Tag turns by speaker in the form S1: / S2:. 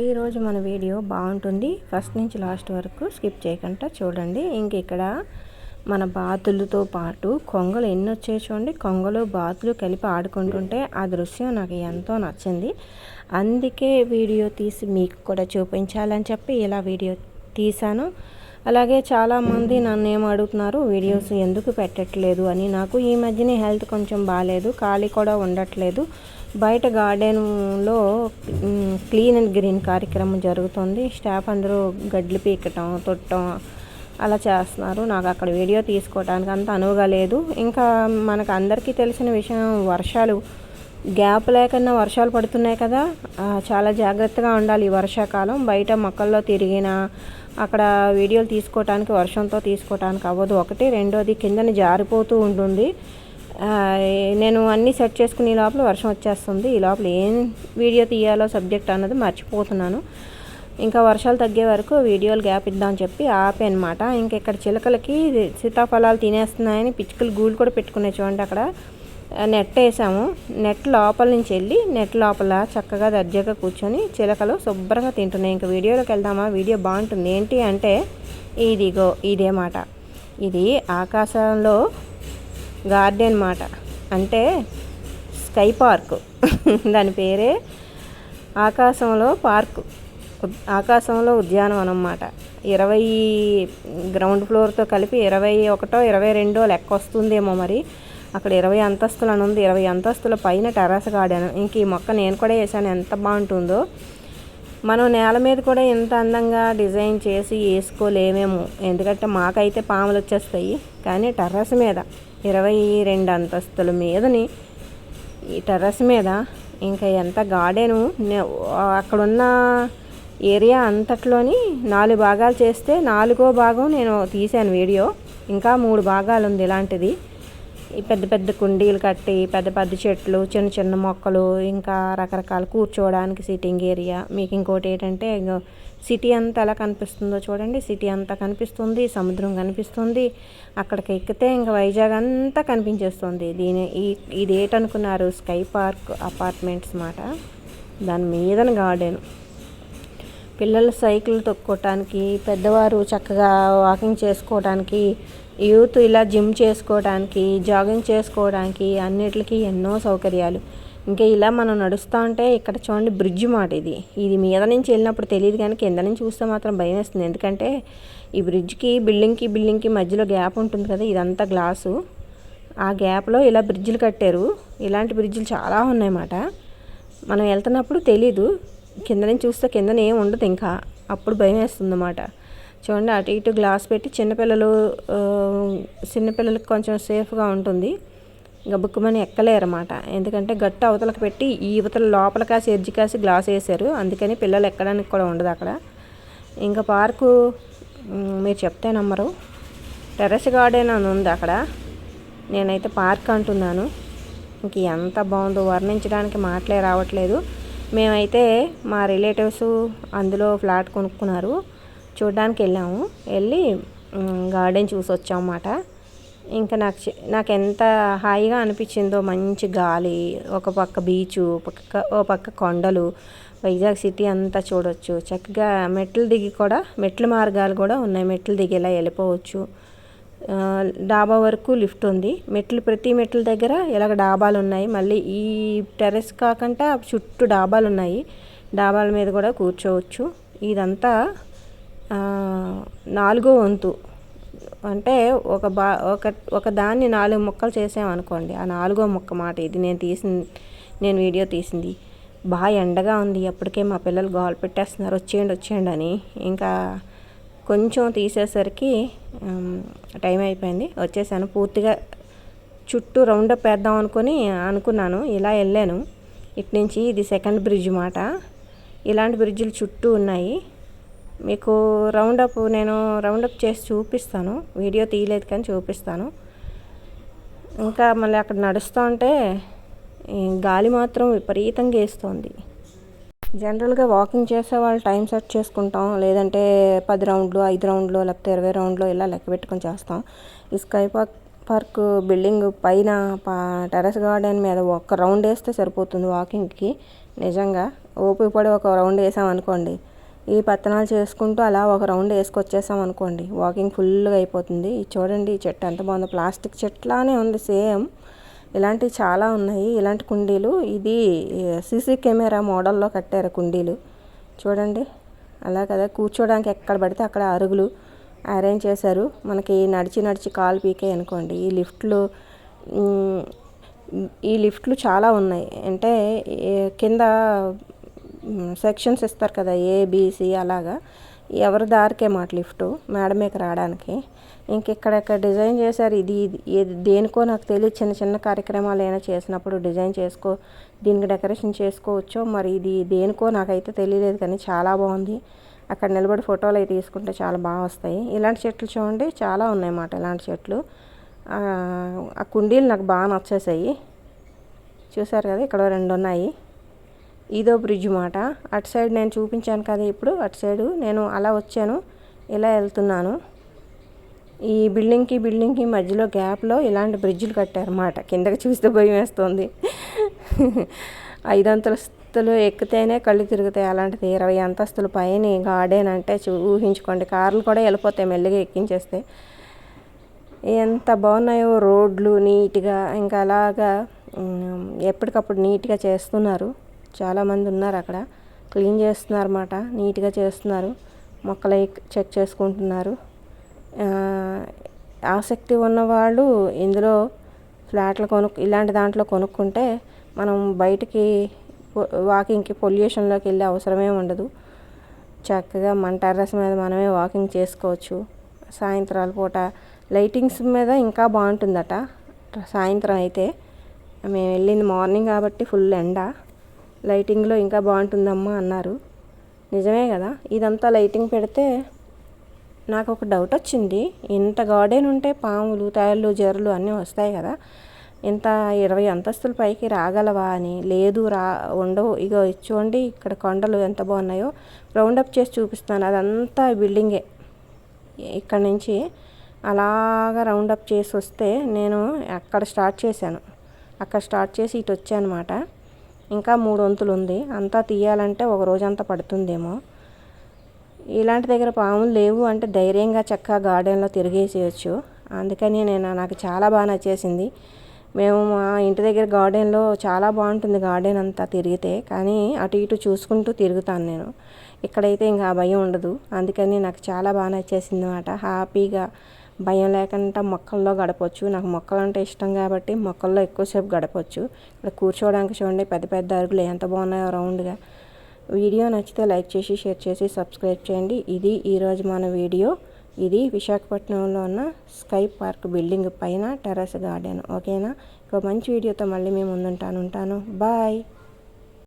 S1: ఈరోజు మన వీడియో బాగుంటుంది. ఫస్ట్ నుంచి లాస్ట్ వరకు స్కిప్ చేయకుండా చూడండి. ఇంక ఇక్కడ మన బాతులతో పాటు కొంగలు ఎన్ని వచ్చాయి చూడండి. కొంగలు బాతులు కలిపి ఆడుకుంటుంటే ఆ దృశ్యం నాకు ఎంతో నచ్చింది. అందుకే వీడియో తీసి మీకు కూడా చూపించాలని చెప్పి ఇలా వీడియో తీశాను. అలాగే చాలామంది నన్ను ఏం అడుగుతున్నారు? వీడియోస్ ఎందుకు పెట్టట్లేదు అని. నాకు ఈ మధ్యనే హెల్త్ కొంచెం బాగాలేదు ఖాళీ కూడా ఉండట్లేదు. బయట గార్డెన్లో క్లీన్ అండ్ గ్రీన్ కార్యక్రమం జరుగుతుంది. స్టాఫ్ అందరూ గడ్లు పీకటం తొట్టం అలా చేస్తున్నారు. నాకు అక్కడ వీడియో తీసుకోవడానికి అంత అనువుగా లేదు. ఇంకా మనకు అందరికీ తెలిసిన విషయం వర్షాలు గ్యాప్ లేకుండా వర్షాలు పడుతున్నాయి కదా. చాలా జాగ్రత్తగా ఉండాలి ఈ వర్షాకాలం. బయట మొక్కల్లో తిరిగిన అక్కడ వీడియోలు తీసుకోవటానికి వర్షంతో తీసుకోవటానికి అవ్వదు. ఒకటి రెండోది కిందని జారిపోతూ ఉంటుంది. నేను అన్నీ సెట్ ఈ లోపల వర్షం వచ్చేస్తుంది. ఈ లోపల ఏం వీడియో తీయాలో సబ్జెక్ట్ అన్నది మర్చిపోతున్నాను. ఇంకా వర్షాలు తగ్గే వరకు వీడియోలు గ్యాప్ ఇద్దామని చెప్పి ఆపే అనమాట ఇంకా ఇక్కడ చిలకలకి సీతాఫలాలు తినేస్తున్నాయని పిచ్చుకలు గూళ్ళు కూడా పెట్టుకునే చూడండి అక్కడ. నెట్ వేసాము. నెట్ లోపల నుంచి వెళ్ళి నెట్ లోపల చక్కగా దర్జాగా కూర్చొని చిలకలు శుభ్రంగా తింటున్నాయి. ఇంకా వీడియోలోకి వెళ్దామా? వీడియో బాగుంటుంది. ఏంటి అంటే ఇదిగో ఇదే మాట. ఇది ఆకాశంలో గార్డెన్ మాట. అంటే స్కై పార్క్. దాని పేరే ఆకాశంలో పార్కు. ఆకాశంలో ఉద్యానవనం అన్నమాట. ఇరవై గ్రౌండ్ ఫ్లోర్తో కలిపి ఇరవై ఒకటో ఇరవై రెండో లెక్క వస్తుందేమో మరి. అక్కడ ఇరవై అంతస్తులు అని ఉంది. ఇరవై అంతస్తుల పైన టెర్రస్ గార్డెన్. ఇంక ఈ మొక్క నేను కూడా వేసాను. ఎంత బాగుంటుందో. మనం నేల మీద కూడా ఇంత అందంగా డిజైన్ చేసి వేసుకోలేమేమో. ఎందుకంటే మాకైతే పాములు వచ్చేస్తాయి. కానీ టెర్రస్ మీద ఇరవై రెండు అంతస్తుల మీదని ఈ టెర్రస్ మీద ఇంకా ఎంత గార్డెను అక్కడున్న ఏరియా అంతట్లోని నాలుగు భాగాలు చేస్తే నాలుగో భాగం నేను తీశాను వీడియో. ఇంకా మూడు భాగాలు ఉంది ఇలాంటిది. పెద్ద పెద్ద కుండీలు కట్టి పెద్ద పెద్ద చెట్లు చిన్న చిన్న మొక్కలు ఇంకా రకరకాల కూర్చోవడానికి సిట్టింగ్ ఏరియా మీకు ఇంకోటి ఏంటంటే సిటీ అంతా ఎలా కనిపిస్తుందో చూడండి. సిటీ అంతా కనిపిస్తుంది సముద్రం కనిపిస్తుంది. అక్కడికి ఎక్కితే ఇంకా వైజాగ్ అంతా కనిపించేస్తుంది. దీని ఇది ఏంటనుకున్నారు? స్కై పార్క్ అపార్ట్మెంట్స్ మాట. దాని మీదన గార్డెన్ పిల్లలు సైకిల్ తొక్కోవటానికి పెద్దవారు చక్కగా వాకింగ్ చేసుకోవడానికి యూత్ ఇలా జిమ్ చేసుకోవడానికి జాగింగ్ చేసుకోవడానికి అన్నిటికీ ఎన్నో సౌకర్యాలు. ఇంకా ఇలా మనం నడుస్తూ ఉంటే ఇక్కడ చూడండి బ్రిడ్జ్ మాట ఇది. ఇది మీద నుంచి వెళ్ళినప్పుడు తెలియదు కానీ కింద నుంచి చూస్తే మాత్రం భయం వేస్తుంది. ఎందుకంటే ఈ బ్రిడ్జ్కి బిల్డింగ్కి బిల్డింగ్కి మధ్యలో గ్యాప్ ఉంటుంది కదా ఇదంతా గ్లాసు. ఆ గ్యాప్లో ఇలా బ్రిడ్జిలు కట్టారు. ఇలాంటి బ్రిడ్జిలు చాలా ఉన్నాయన్నమాట. మనం వెళ్తున్నప్పుడు తెలీదు. కింద నుంచి చూస్తే కిందన ఏం ఉండదు ఇంకా. అప్పుడు భయం వేస్తుంది అన్నమాట చూడండి అటు ఇటు గ్లాస్ పెట్టి చిన్నపిల్లలు చిన్నపిల్లలకి కొంచెం సేఫ్గా ఉంటుంది. గబుక్కుమని ఎక్కలేరన్నమాట. ఎందుకంటే గట్టు అవతలకు పెట్టి ఈ ఇవతల లోపల కాసి ఎడ్జి కాసి గ్లాస్ వేసారు అందుకని పిల్లలు ఎక్కడానికి కూడా ఉండదు అక్కడ. ఇంకా పార్కు మీరు చెప్తే నమ్మరు టెర్రస్ గార్డెన్ అని ఉంది అక్కడ. నేనైతే పార్క్ అంటున్నాను. ఇంక ఎంత బాగుందో వర్ణించడానికి మాటలే రావట్లేదు. మేమైతే మా రిలేటివ్స్ అందులో ఫ్లాట్ కొనుక్కున్నారు. చూడడానికి వెళ్ళాము. వెళ్ళి గార్డెన్ చూసి వచ్చామన్నమాట. ఇంకా నాకు నాకు ఎంత హాయిగా అనిపించిందో మంచి గాలి ఒక పక్క బీచు పక్క ఓ పక్క కొండలు వైజాగ్ సిటీ అంతా చూడవచ్చు చక్కగా మెట్లు దిగి కూడా మెట్ల మార్గాలు కూడా ఉన్నాయి. మెట్లు దిగి ఇలా వెళ్ళిపోవచ్చు. డాబా వరకు లిఫ్ట్ ఉంది. మెట్లు ప్రతి మెట్ల దగ్గర ఇలాగ డాబాలు ఉన్నాయి. మళ్ళీ ఈ టెర్రస్ కాకుండా చుట్టూ డాబాలు ఉన్నాయి. డాబాల మీద కూడా కూర్చోవచ్చు. ఇదంతా నాలుగో వంతు. అంటే ఒక బా ఒక ఒక దాన్ని నాలుగు ముక్కలు చేసామనుకోండి ఆ నాలుగో ముక్క మాట ఇది నేను తీసిన నేను వీడియో తీసింది. బాగా ఎండగా ఉంది. అప్పటికే మా పిల్లలు గోల్ పెట్టేస్తున్నారు. వచ్చేయండి వచ్చేయండి అని. ఇంకా కొంచెం తీసేసరికి టైం అయిపోయింది. వచ్చేసాను. పూర్తిగా చుట్టూ రౌండప్ వేద్దాం అనుకొని అనుకున్నాను. ఇలా వెళ్ళాను. ఇటు నుంచి ఇది సెకండ్ బ్రిడ్జ్ మాట. ఇలాంటి బ్రిడ్జ్లు చుట్టూ ఉన్నాయి. మీకు రౌండప్ నేను రౌండప్ చేసి చూపిస్తాను. వీడియో తీయలేదు కానీ చూపిస్తాను. ఇంకా మళ్ళీ అక్కడ నడుస్తూ ఉంటే గాలి మాత్రం విపరీతంగా వేస్తుంది. జనరల్గా వాకింగ్ చేసే వాళ్ళు టైం సెట్ చేసుకుంటాం. లేదంటే పది రౌండ్లు ఐదు రౌండ్లు లేకపోతే ఇరవై రౌండ్లు ఇలా లెక్క పెట్టుకొని చేస్తాం. ఈ స్కై పార్క్ పార్క్ బిల్డింగ్ పైన టెరస్ గార్డెన్ మీద ఒక రౌండ్ వేస్తే సరిపోతుంది వాకింగ్కి. నిజంగా ఓపిక పడి ఒక రౌండ్ వేసాం అనుకోండి. ఈ పత్తనాలు చేసుకుంటూ అలా ఒక రౌండ్ వేసుకొచ్చేసాం అనుకోండి. వాకింగ్ ఫుల్గా అయిపోతుంది. ఇది చూడండి ఈ చెట్టు ఎంత బాగుందో. ప్లాస్టిక్ చెట్లానే ఉంది సేమ్. ఇలాంటివి చాలా ఉన్నాయి. ఇలాంటి కుండీలు ఇది సీసీ కెమెరా మోడల్లో కట్టారు కుండీలు. చూడండి. అలా కదా కూర్చోడానికి ఎక్కడ పడితే అక్కడ అరుగులు అరేంజ్ చేశారు. మనకి నడిచి నడిచి కాలు పీకే అనుకోండి. ఈ లిఫ్ట్లు ఈ లిఫ్ట్లు చాలా ఉన్నాయి. అంటే కింద సెక్షన్స్ ఇస్తారు కదా ఏబిసి అలాగా. ఎవరి దారికే మాట లిఫ్ట్ మేడమేకి రావడానికి. ఇంక ఇక్కడ డిజైన్ చేశారు ఇది ఇది దేనికో నాకు తెలియదు. చిన్న చిన్న కార్యక్రమాలు ఏమైనా చేసినప్పుడు డిజైన్ చేసుకో దీనికి డెకరేషన్ చేసుకోవచ్చో మరి ఇది దేనికో నాకైతే తెలియలేదు కానీ చాలా బాగుంది. అక్కడ నిలబడి ఫోటోలు అవి తీసుకుంటే చాలా బాగా వస్తాయి. ఇలాంటి చెట్లు చూడండి చాలా ఉన్నాయన్నమాట ఇలాంటి చెట్లు. ఆ, ఆ కుండీలు నాకు బాగా నచ్చేసాయి. చూసారు కదా ఇక్కడ రెండు ఉన్నాయి. ఇదో బ్రిడ్జ్ మాట. అటు సైడ్ నేను చూపించాను కదా ఇప్పుడు. అటు సైడు నేను అలా వచ్చాను. ఇలా వెళ్తున్నాను. ఈ బిల్డింగ్కి బిల్డింగ్కి మధ్యలో గ్యాప్లో ఇలాంటి బ్రిడ్జ్లు కట్టారన్నమాట. కిందకి చూస్తే భయం వేస్తుంది. ఐదు అంతస్తులు ఎక్కితేనే కళ్ళు తిరుగుతాయి అలాంటిది. ఇరవై అంతస్తుల పైన గార్డెన్ అంటే చూ ఊహించుకోండి. కార్లు కూడా వెళ్ళిపోతాయి మెల్లిగా ఎక్కించేస్తే. ఎంత బాగున్నాయో రోడ్లు నీట్గా. ఇంకా అలాగా ఎప్పటికప్పుడు నీట్గా చేస్తున్నారు. చాలామంది ఉన్నారు అక్కడ. క్లీన్ చేస్తున్నారు అన్నమాట నీట్గా చేస్తున్నారు. మొక్కలు చెక్ చేసుకుంటున్నారు. ఆసక్తి ఉన్నవాళ్ళు ఇందులో ఫ్లాట్లు కొనుక్కు ఇలాంటి దాంట్లో కొనుక్కుంటే మనం బయటికి వాకింగ్కి పొల్యూషన్లోకి వెళ్ళే అవసరమే ఉండదు. చక్కగా మన టెర్రస్ మీద మనమే వాకింగ్ చేసుకోవచ్చు. సాయంత్రాల పూట లైటింగ్స్ మీద ఇంకా బాగుంటుందట. సాయంత్రం అయితే మేము వెళ్ళింది మార్నింగ్ కాబట్టి ఫుల్ ఎండ. లైటింగ్లో ఇంకా బాగుంటుందమ్మా అన్నారు. నిజమే కదా? ఇదంతా లైటింగ్ పెడితే నాకు ఒక డౌట్ వచ్చింది. ఇంత గార్డెన్ ఉంటే పాములు తేళ్ళు జర్రులు అన్నీ వస్తాయి కదా? ఇంత ఇరవై అంతస్తుల పైకి రాగలవా అని? లేదు రా ఉండవు. ఇగో చూడండి ఇక్కడ కొండలు ఎంత బాగున్నాయో రౌండప్ చేసి చూపిస్తాను. అదంతా బిల్డింగే. ఇక్కడ నుంచి అలాగా రౌండప్ చేసి వస్తే నేను అక్కడ స్టార్ట్ చేశాను. అక్కడ స్టార్ట్ చేసి ఇటు వచ్చానమాట ఇంకా మూడు వంతులు ఉంది అంతా తీయాలంటే ఒక రోజంతా పడుతుందేమో. ఇలాంటి దగ్గర పాములు లేవు అంటే ధైర్యంగా చక్కగా గార్డెన్లో తిరిగేసేయచ్చు. అందుకని నేను నాకు చాలా బాగా నచ్చేసింది. మేము మా ఇంటి దగ్గర గార్డెన్లో చాలా బాగుంటుంది గార్డెన్ అంతా తిరిగితే. కానీ అటు ఇటు చూసుకుంటూ తిరుగుతాను నేను. ఇక్కడైతే ఇంకా భయం ఉండదు. అందుకని నాకు చాలా బాగా నచ్చేసింది అనమాట హ్యాపీగా భయం లేకుండా మొక్కల్లో గడపచ్చు. నాకు మొక్కలు అంటే ఇష్టం కాబట్టి మొక్కల్లో ఎక్కువసేపు గడపచ్చు. ఇక్కడ కూర్చోవడానికి చూడండి పెద్ద పెద్ద అరుగులు ఎంత బాగున్నాయో రౌండ్గా. వీడియో నచ్చితే లైక్ చేసి షేర్ చేసి సబ్స్క్రైబ్ చేయండి. ఇది ఈరోజు మన వీడియో. ఇది విశాఖపట్నంలో ఉన్న స్కై పార్క్ బిల్డింగ్ పైన టెర్రస్ గార్డెన్. ఓకేనా? ఒక మంచి వీడియోతో మళ్ళీ మేము ముందుంటాను ఉంటాను. బాయ్!